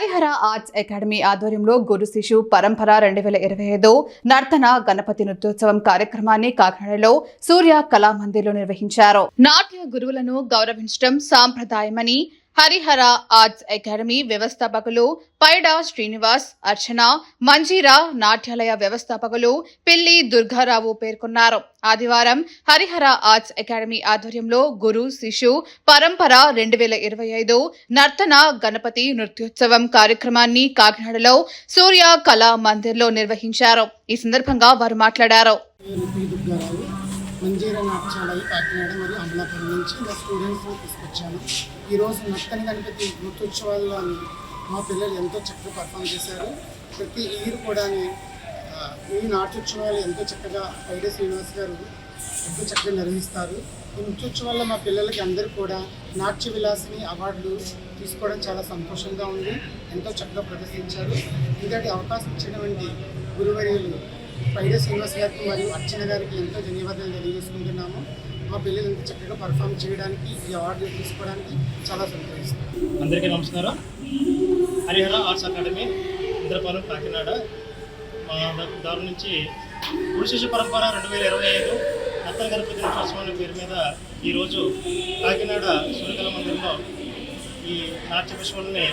Harihara arts academy ఆధ్వర్యంలో గురు శిశు పరంపర రెండు వేల ఇరవై ఐదు నర్తన గణపతి నృత్యోత్సవం కార్యక్రమాన్ని కాకినాడలో సూర్య కళామందిర్లో నిర్వహించారు. నాట్య గురువులను గౌరవించడం సాంప్రదాయమని హరిహర ఆర్ట్స్ అకాడమీ వ్యవస్థాపకులు పైడా శ్రీనివాస్ అర్చన మంజీరా నాట్యాలయ వ్యవస్థాపకులు పిల్లి దుర్గారావు పేర్కొన్నారు. ఆదివారం హరిహర ఆర్ట్స్ అకాడమీ ఆధ్వర్యంలో గురు శిశు పరంపర రెండు వేల ఇరవై ఐదు నర్తన గణపతి నృత్యోత్సవం కార్యక్రమాన్ని కాకినాడలో సూర్య కళా మందిర్లో నిర్వహించారు. ఈ సందర్భంగా వారు మాట్లాడారు. మంజీరా నాటశాలయ్య కాకినాడ మరియు అమలాపురం నుంచి ఇలా స్టూడెంట్స్ని తీసుకొచ్చాను ఈరోజు నత్తని గణపతి నృత్యోత్సవాల్లో మా పిల్లలు ఎంతో చక్కగా పర్ఫామ్ చేశారు. ప్రతి ఇయర్ కూడా ఈ నాట్యోత్సవాలు ఎంతో చక్కగా పైడే శ్రీనివాస్ గారు ఎంతో చక్కగా నిర్వహిస్తారు. ఈ నృత్యోత్సవాల్లో మా పిల్లలకి అందరూ కూడా నాట్య విలాసిని అవార్డులు తీసుకోవడం చాలా సంతోషంగా ఉంది. ఎంతో చక్కగా ప్రదర్శించారు. ఇంతటి అవకాశం ఇచ్చినటువంటి గురువర్యులు పైడే శ్రీనివాస్ గారికి మరియు అర్చన గారికి ఎంతో ధన్యవాదాలు తెలియజేసుకుంటున్నాము. మా పిల్లలు ఎంత చక్కగా పర్ఫామ్ చేయడానికి ఈ అవార్డులు తీసుకోవడానికి చాలా సంతోషిస్తాం అందరికీ నమస్కారం. Harihara arts academy Indrapalem Kakinada. మా దారి నుంచి గురుశిష్య పరంపర రెండు వేల ఇరవై ఐదు నత్తల గణపతి నృత్యోత్సవం పేరు మీద ఈరోజు కాకినాడ సూర్యకళ మందిరంలో ఈ నాట్య పుష్పాలని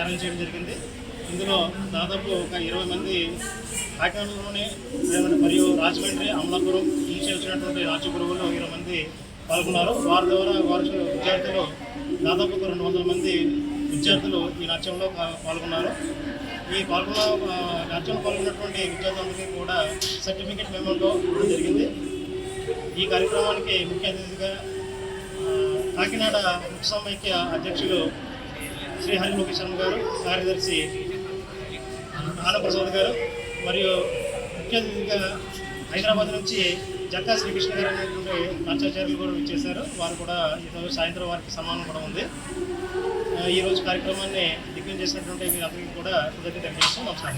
అరేంజ్ చేయడం జరిగింది. ఇందులో దాదాపు ఒక ఇరవై మంది కాకినాడలోనే మరియు రాజమండ్రి అమలాపురం నుంచి వచ్చినటువంటి రాజగురువులు ఇరవై మంది పాల్గొన్నారు. వారి ద్వారా వారి విద్యార్థులు దాదాపు రెండు వందల మంది విద్యార్థులు ఈ నాట్యంలో పాల్గొన్నారు. ఈ పాల్గొన్న నాట్యంలో పాల్గొన్నటువంటి విద్యార్థులందరికీ కూడా సర్టిఫికేట్ మెమోలో ఇవ్వడం జరిగింది. ఈ కార్యక్రమానికి ముఖ్య అతిథిగా కాకినాడ ఉపసమైక్య అధ్యక్షులు శ్రీ హరి శర్మ గారు కార్యదర్శి ఆనప్రసాద్ గారు మరియు ముఖ్య అతిథిగా హైదరాబాద్ నుంచి జక్కా శ్రీకృష్ణ గారు అనేటువంటి నాట్యాచార్యులు కూడా ఇచ్చేశారు వారు కూడా ఈరోజు సాయంత్రం వారికి సమానం కూడా ఉంది. ఈరోజు కార్యక్రమాన్ని దిగ్గం చేసినటువంటి మీ అందరికీ కూడా కృతజ్ఞత తెలియజేస్తూ నమస్కారం